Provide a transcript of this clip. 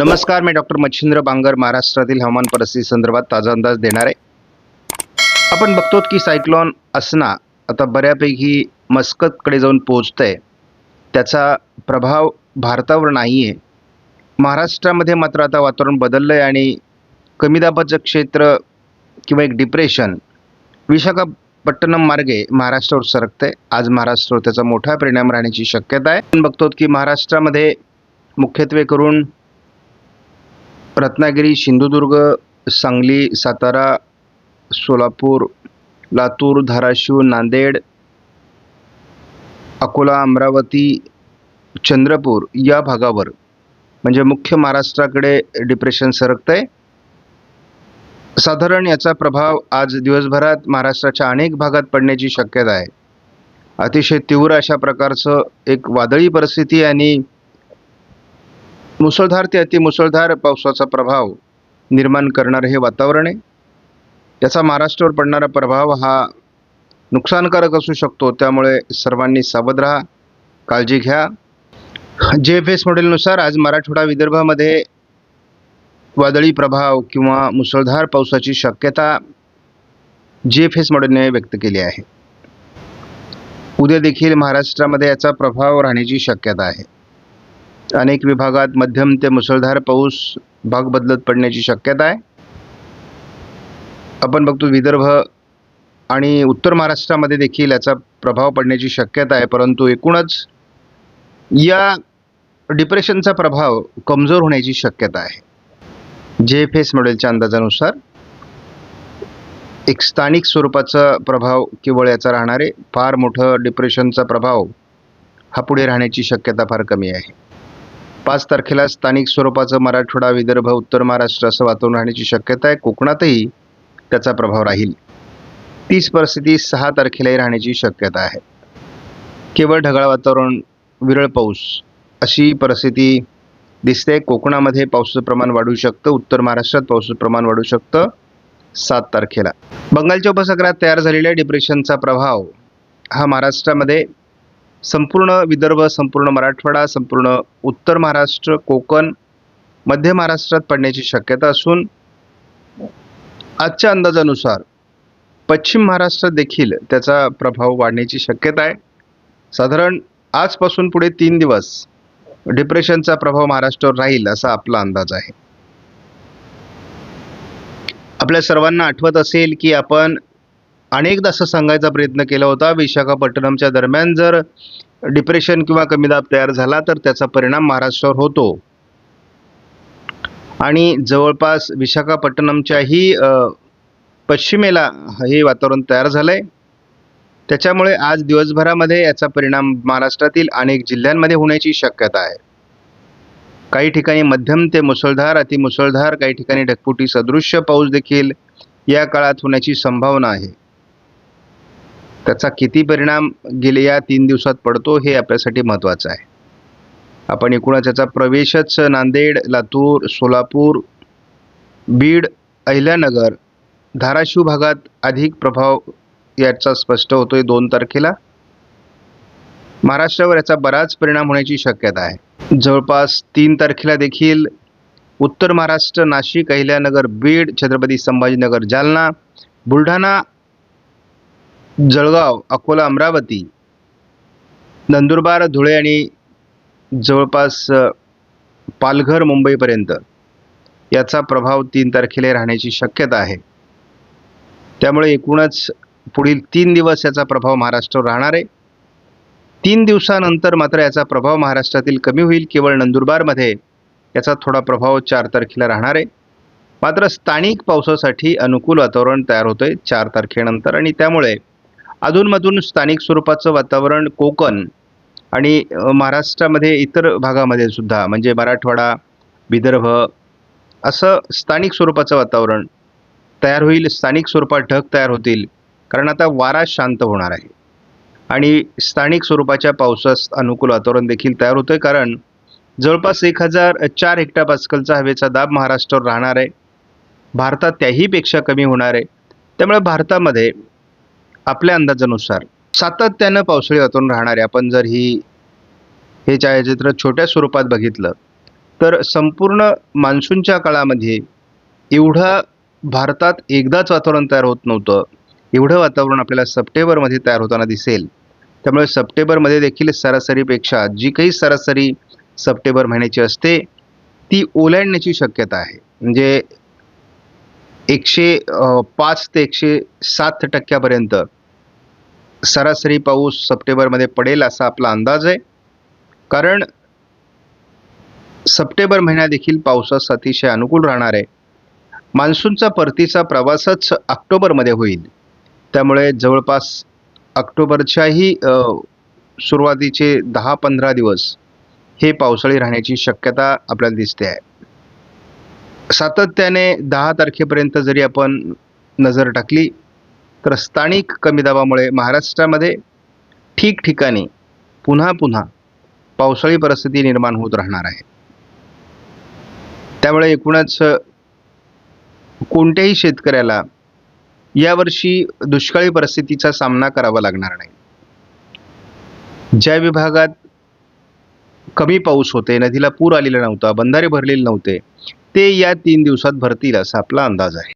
नमस्कार मी डॉक्टर मच्छिंद्र बांगर महाराष्ट्रातील हवामान परिस्थिती संदर्भात ताजा अंदाज देणार आहे. आपण बघतो की सायक्लॉन असना आता बऱ्यापैकी मस्कतकडे जाऊन पोहोचतंय. त्याचा प्रभाव भारतावर नाही आहे महाराष्ट्रामध्ये मात्र आता वातावरण बदललं आहे आणि कमी दाबाचं क्षेत्र किंवा एक डिप्रेशन विशाखापट्टणम मार्गे महाराष्ट्रावर सरकते आज महाराष्ट्रावर त्याचा मोठा परिणाम राहण्याची शक्यता आहे. आपण बघतो की महाराष्ट्रामध्ये मुख्यत्वे करून रत्नागिरी सिंधुदुर्ग सांगली सातारा सोलापूर लातूर धाराशिव नांदेड अकोला अमरावती चंद्रपूर या भागावर. म्हणजे मुख्य महाराष्ट्राकडे डिप्रेशन सरकतंय. साधारण याचा प्रभाव आज दिवसभरात महाराष्ट्राच्या अनेक भागात पडण्याची शक्यता आहे. अतिशय तीव्र अशा प्रकारचं एक वादळी परिस्थिती आणि मुसळधार ते अतिमुसळधार पावसाचा प्रभाव निर्माण करणारं हे वातावरण आहे. याचा महाराष्ट्रावर पडणारा प्रभाव हा नुकसानकारक असू शकतो. त्यामुळे सर्वांनी सावध राहा काळजी घ्या. जे एफ एस मॉडेलनुसार आज मराठवाडा विदर्भामध्ये वादळी प्रभाव किंवा मुसळधार पावसाची शक्यता जे एफ एस मॉडेलने व्यक्त केली आहे. उद्या देखील महाराष्ट्रामध्ये याचा प्रभाव राहण्याची शक्यता आहे. अनेक विभागात मध्यम ते मुसळधार पाऊस भाग बदलत पडण्याची शक्यता आहे. आपण बघतो विदर्भ आणि उत्तर महाराष्ट्रामध्ये देखील याचा प्रभाव पडण्याची शक्यता आहे परंतु एकूणच या डिप्रेशनचा प्रभाव कमजोर होण्याची शक्यता आहे. जे एफ एस मॉडेलच्या अंदाजानुसार एक स्थानिक स्वरूपाचा प्रभाव केवळ याचा राहणार आहे फार मोठं डिप्रेशनचा प्रभाव हा पुढे राहण्याची शक्यता फार कमी आहे. पाच तारखेला स्थानिक स्वरूपाचं मराठवाडा विदर्भ उत्तर महाराष्ट्र असं वातावरण राहण्याची शक्यता आहे. कोकणातही त्याचा प्रभाव राहील. तीच परिस्थिती सहा तारखेलाही राहण्याची शक्यता आहे. केवळ ढगाळ वातावरण विरळ पाऊस अशी परिस्थिती दिसते. कोकणामध्ये पावसाचं प्रमाण वाढू शकतं. उत्तर महाराष्ट्रात पावसाचं प्रमाण वाढू शकतं. सात तारखेला. बंगालच्या उपसागरात तयार झालेल्या डिप्रेशनचा प्रभाव हा महाराष्ट्रामध्ये संपूर्ण विदर्भ संपूर्ण मराठवाडा संपूर्ण उत्तर महाराष्ट्र कोकण मध्य महाराष्ट्रात पडण्याची शक्यता असून आजच्या अंदाजानुसार पश्चिम महाराष्ट्रात देखील त्याचा प्रभाव वाढण्याची शक्यता आहे. साधारण आजपासून पुढे तीन दिवस डिप्रेशनचा प्रभाव महाराष्ट्रावर राहील असा आपला अंदाज आहे. आपल्या सर्वांना आठवत असेल की आपण अनेकदा असं सांगायचा प्रयत्न केला होता विशाखापट्टणमच्या दरम्यान जर डिप्रेशन किंवा कमी दाब तयार झाला तर त्याचा परिणाम महाराष्ट्रावर होतो. आणि जवळपास विशाखापट्टणमच्याही पश्चिमेला हे वातावरण तयार झालं आहे त्याच्यामुळे आज दिवसभरामध्ये याचा परिणाम महाराष्ट्रातील अनेक जिल्ह्यांमध्ये होण्याची शक्यता आहे. काही ठिकाणी मध्यम ते मुसळधार अतिमुसळधार काही ठिकाणी ढगफुटी सदृश्य पाऊस देखील या काळात होण्याची संभावना आहे. त्याचा किती परिणाम गेल्या या तीन दिवसात पडतो हे आपल्यासाठी महत्त्वाचं आहे. आपण एकूणच याचा प्रवेशच नांदेड लातूर सोलापूर बीड अहिल्यानगर धाराशिव भागात अधिक प्रभाव याचा स्पष्ट होतोय दोन तारखेला. महाराष्ट्रावर याचा बराच परिणाम होण्याची शक्यता आहे. जवळपास तीन तारखेला देखील उत्तर महाराष्ट्र नाशिक अहिल्यानगर बीड छत्रपती संभाजीनगर जालना बुलढाणा जळगाव अकोला अमरावती नंदुरबार धुळे आणि जवळपास पालघर मुंबईपर्यंत याचा प्रभाव तीन तारखेला राहण्याची शक्यता आहे. त्यामुळे एकूणच पुढील तीन दिवस याचा प्रभाव महाराष्ट्रावर राहणार आहे. तीन दिवसानंतर मात्र याचा प्रभाव महाराष्ट्रातील कमी होईल. केवळ नंदुरबारमध्ये याचा थोडा प्रभाव चार तारखेला राहणार आहे. मात्र स्थानिक पावसासाठी अनुकूल वातावरण तयार होतंय चार तारखेनंतर आणि त्यामुळे अधूनमधून स्थानिक स्वरूपाचं वातावरण कोकण आणि महाराष्ट्रामध्ये इतर भागामध्ये सुद्धा म्हणजे मराठवाडा विदर्भ असं स्थानिक स्वरूपाचं वातावरण तयार होईल स्थानिक स्वरूपात ढग तयार होतील कारण आता वारा शांत होणार आहे. आणि स्थानिक स्वरूपाच्या पावसास अनुकूल वातावरण देखील तयार होतं आहे कारण जवळपास एक हजार चार हेक्टर पास्कलचा हवेचा दाब महाराष्ट्रावर राहणार आहे. भारतात त्याहीपेक्षा कमी होणार आहे. त्यामुळे भारतामध्ये आपल्या अंदाजानुसार सातत्यानं पावसाळी वातावरण राहणारे आपण जर ही हे छायाचित्र छोट्या स्वरूपात बघितलं तर संपूर्ण मान्सूनच्या काळामध्ये एवढं भारतात एकदाच वातावरण तयार होत नव्हतं. एवढं वातावरण आपल्याला सप्टेंबरमध्ये तयार होताना दिसेल. त्यामुळे सप्टेंबरमध्ये देखील सरासरीपेक्षा जी काही सरासरी सप्टेंबर महिन्याची असते ती ओलांडण्याची शक्यता आहे. म्हणजे एकशे पाच ते एकशे सात टक्क्यापर्यंत सरासरी पाऊस सप्टेंबरमध्ये पडेल असा आपला अंदाज आहे. कारण सप्टेंबर महिना देखील पावसास अतिशय अनुकूल राहणार आहे. मान्सूनचा परतीचा प्रवासच ऑक्टोबरमध्ये होईल. त्यामुळे जवळपास ऑक्टोबरच्याही सुरुवातीचे दहा पंधरा दिवस हे पावसाळी राहण्याची शक्यता आपल्याला दिसते आहे. सातत्याने दहा तारखेपर्यंत जरी आपण नजर टाकली तर स्थानिक कमी दाबामुळे महाराष्ट्रामध्ये ठिकठिकाणी पुन्हा पुन्हा पावसाळी परिस्थिती निर्माण होत राहणार आहे. त्यामुळे एकूणच कोणत्याही शेतकऱ्याला यावर्षी दुष्काळी परिस्थितीचा सामना करावा लागणार नाही. ज्या विभागात कमी पाऊस होते नदीला पूर आलेला नव्हता बंधारे भरलेले नव्हते ते या तीन दिवसात भरतील असा आपला अंदाज आहे.